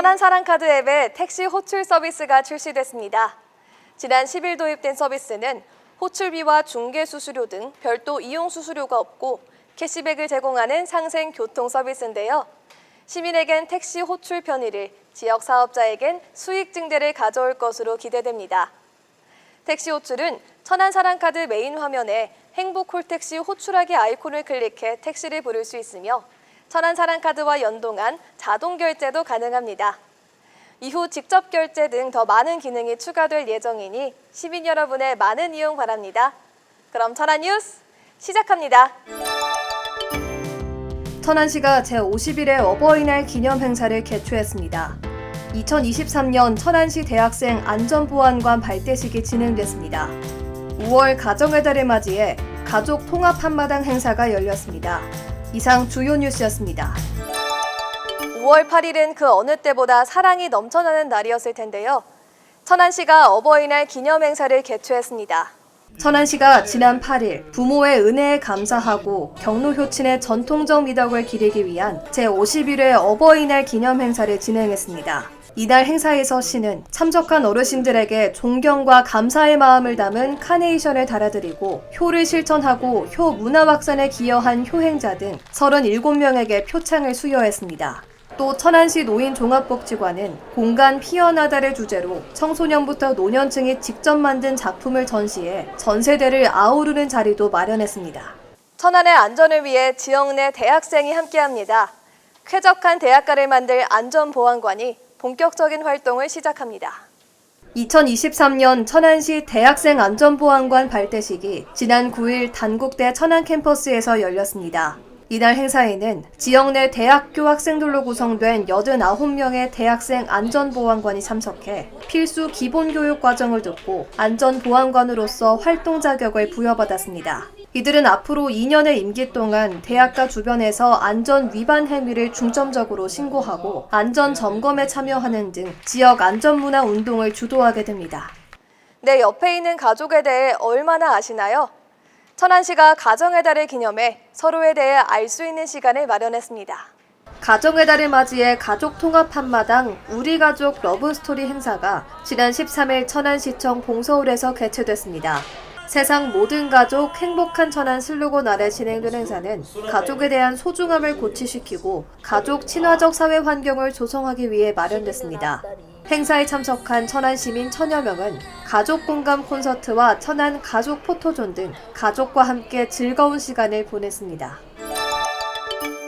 천안 사랑카드 앱에 택시 호출 서비스가 출시됐습니다. 지난 10일 도입된 서비스는 호출비와 중개 수수료 등 별도 이용 수수료가 없고 캐시백을 제공하는 상생 교통 서비스인데요. 시민에겐 택시 호출 편의를, 지역 사업자에겐 수익 증대를 가져올 것으로 기대됩니다. 택시 호출은 천안 사랑카드 메인 화면에 행복 콜택시 호출하기 아이콘을 클릭해 택시를 부를 수 있으며 천안 사랑카드와 연동한 자동 결제도 가능합니다. 이후 직접 결제 등 더 많은 기능이 추가될 예정이니 시민 여러분의 많은 이용 바랍니다. 그럼 천안 뉴스 시작합니다. 천안시가 제51회 어버이날 기념 행사를 개최했습니다. 2023년 천안시 대학생 안전보안관 발대식이 진행됐습니다. 5월 가정의 달을 맞이해 가족 통합 한마당 행사가 열렸습니다. 이상 주요 뉴스였습니다. 5월 8일은 그 어느 때보다 사랑이 넘쳐나는 날이었을 텐데요. 천안시가 어버이날 기념 행사를 개최했습니다. 천안시가 지난 8일 부모의 은혜에 감사하고 경로 효친의 전통적 미덕을 기리기 위한 제51회 어버이날 기념 행사를 진행했습니다. 이날 행사에서 시는 참석한 어르신들에게 존경과 감사의 마음을 담은 카네이션을 달아드리고 효를 실천하고 효 문화 확산에 기여한 효행자 등 37명에게 표창을 수여했습니다. 또 천안시 노인종합복지관은 공간 피어나다를 주제로 청소년부터 노년층이 직접 만든 작품을 전시해 전 세대를 아우르는 자리도 마련했습니다. 천안의 안전을 위해 지역 내 대학생이 함께합니다. 쾌적한 대학가를 만들 안전보안관이 본격적인 활동을 시작합니다. 2023년 천안시 대학생 안전보안관 발대식이 지난 9일 단국대 천안 캠퍼스에서 열렸습니다. 이날 행사에는 지역 내 대학교 학생들로 구성된 89명의 대학생 안전보안관이 참석해 필수 기본교육 과정을 듣고 안전보안관으로서 활동 자격을 부여받았습니다. 이들은 앞으로 2년의 임기 동안 대학가 주변에서 안전 위반 행위를 중점적으로 신고하고 안전 점검에 참여하는 등 지역 안전 문화 운동을 주도하게 됩니다. 내 옆에 있는 가족에 대해 얼마나 아시나요? 천안시가 가정의 달을 기념해 서로에 대해 알 수 있는 시간을 마련했습니다. 가정의 달을 맞이해 가족 통합 한마당 우리 가족 러브스토리 행사가 지난 13일 천안시청 봉서울에서 개최됐습니다. 세상 모든 가족 행복한 천안 슬로건 아래 진행된 행사는 가족에 대한 소중함을 고취시키고 가족 친화적 사회 환경을 조성하기 위해 마련됐습니다. 행사에 참석한 천안 시민 천여 명은 가족 공감 콘서트와 천안 가족 포토존 등 가족과 함께 즐거운 시간을 보냈습니다.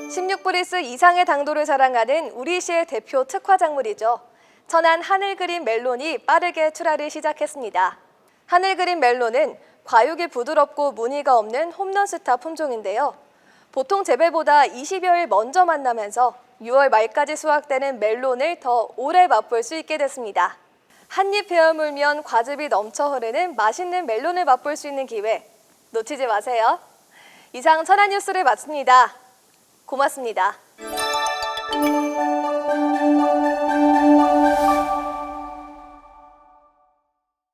16브리스 이상의 당도를 자랑하는 우리시의 대표 특화 작물이죠. 천안 하늘 그린 멜론이 빠르게 출하를 시작했습니다. 하늘 그린 멜론은 과육이 부드럽고 무늬가 없는 홈런 스타 품종인데요. 보통 재배보다 20여일 먼저 만나면서 6월 말까지 수확되는 멜론을 더 오래 맛볼 수 있게 됐습니다. 한입 베어 물면 과즙이 넘쳐 흐르는 맛있는 멜론을 맛볼 수 있는 기회 놓치지 마세요. 이상 천안 뉴스를 마칩니다. 고맙습니다.